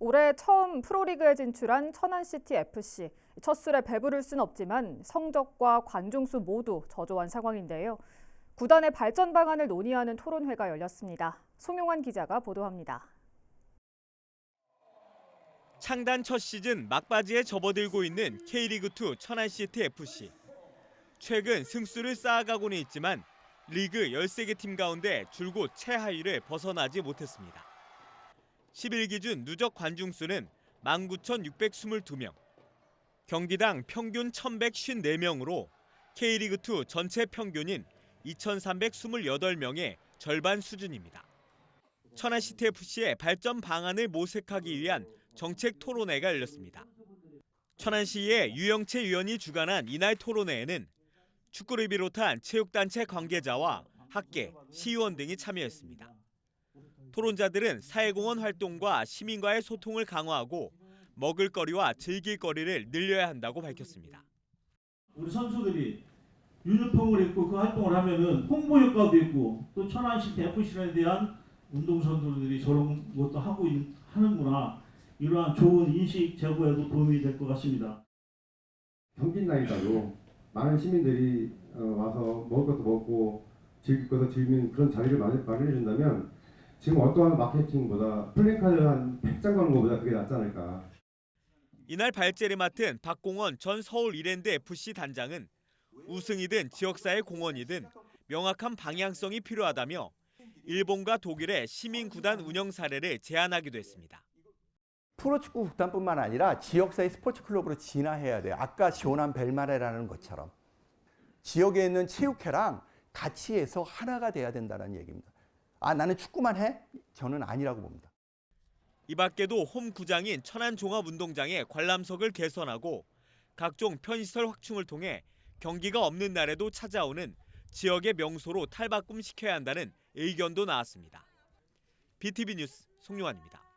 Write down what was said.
올해 처음 프로리그에 진출한 천안시티 FC. 첫 술에 배부를 순 없지만 성적과 관중수 모두 저조한 상황인데요. 구단의 발전 방안을 논의하는 토론회가 열렸습니다. 송용환 기자가 보도합니다. 창단 첫 시즌 막바지에 접어들고 있는 K리그2 천안시티 FC. 최근 승수를 쌓아가고는 있지만 리그 13개 팀 가운데 줄곧 최하위를 벗어나지 못했습니다. 10일 기준 누적 관중 수는 19,622명. 경기당 평균 1,154명으로 K리그2 전체 평균인 2,328명의 절반 수준입니다. 천안시티 FC의 발전 방안을 모색하기 위한 정책 토론회가 열렸습니다. 천안시의 유영채 위원이 주관한 이날 토론회에는 축구를 비롯한 체육단체 관계자와 학계, 시의원 등이 참여했습니다. 토론자들은 사회공헌 활동과 시민과의 소통을 강화하고 먹을거리와 즐길거리를 늘려야 한다고 밝혔습니다. 우리 선수들이 유니폼을 입고 그 활동을 하면은 홍보 효과도 있고 또 천안시티 FC에 대한 운동 선수들이 저런 것도 하고 있- 하는구나 이러한 좋은 인식 제고에도 도움이 될 것 같습니다. 경기 날이라도 많은 시민들이 어, 와서 먹을 것도 먹고 즐길 것도 즐기는 그런 자리를 마련- 마련해 준다면 지금 어떠한 마케팅보다 플래카드 한 100장 가는 것보다 그게 낫지 않을까. 이날 발제를 맡은 박공원 전 서울 이랜드 FC 단장은 우승이든 지역사회 공헌이든 명확한 방향성이 필요하다며 일본과 독일의 시민 구단 운영 사례를 제안하기도 했습니다. 프로축구 구단뿐만 아니라 지역사회 스포츠 클럽으로 진화해야 돼요. 아까 시원한 벨마레라는 것처럼 지역에 있는 체육회랑 같이 해서 하나가 돼야 된다는 얘기입니다. 아 나는 축구만 해? 저는 아니라고 봅니다. 이 밖에도 홈 구장인 천안 종합운동장의 관람석을 개선하고 각종 편의시설 확충을 통해 경기가 없는 날에도 찾아오는 지역의 명소로 탈바꿈시켜야 한다는 의견도 나왔습니다. BTV 뉴스 송용환입니다.